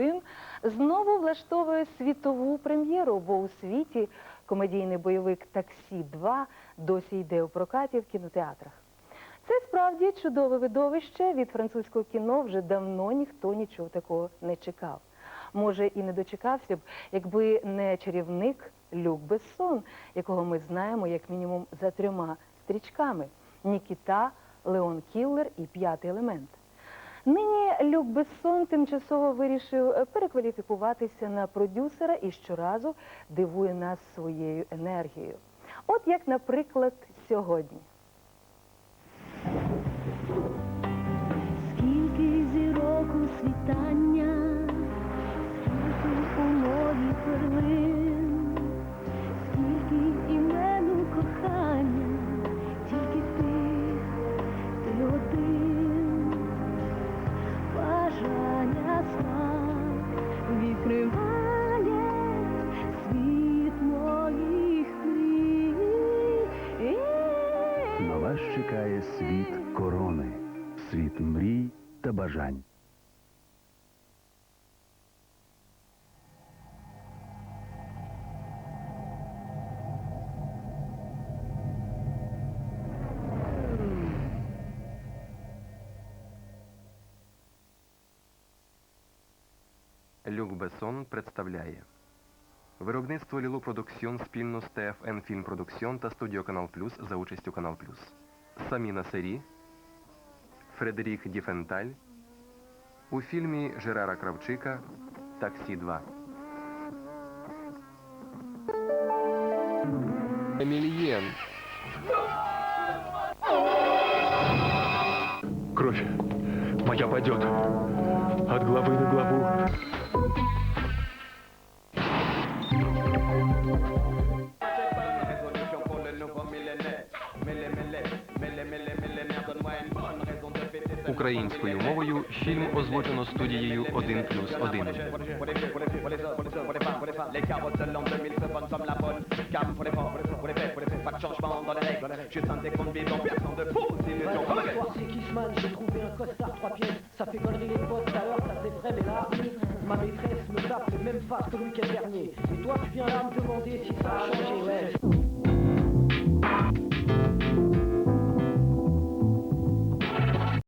1 знову влаштовує світову прем'єру, бо у світі комедійний бойовик Таксі 2 досі йде у прокаті в кінотеатрах. Це справді чудове видовище. Від французького кіно вже давно ніхто нічого такого не чекав. Може, і не дочекався б, якби не чарівник Люк Бессон, якого ми знаємо як мінімум за трьома стрічками: Нікіта, Леон Кіллер і п'ятий елемент. Нині Люк Бессон тимчасово вирішив е, перекваліфікуватися на продюсера і щоразу дивує нас своєю енергією. От як, наприклад, сьогодні. Чекає світ корони, світ мрій та бажань. Люк Бессон представляє Виробництво Лілу Продуксьон спільно з ТФН Фільм Продуксьон та студіо Канал Плюс за участю Канал Плюс. Саміна Сері, Фредерік Діфенталь у фільмі Жерара Кравчика Таксі 2. Емільєн. Кровь моя пойдет от главы на главу. Tout à l'heure, ça c'est vrai, mais là, ma maîtresse me tape les mêmes faces que week-end dernier. Et toi, tu viens là me demander si ça a changé.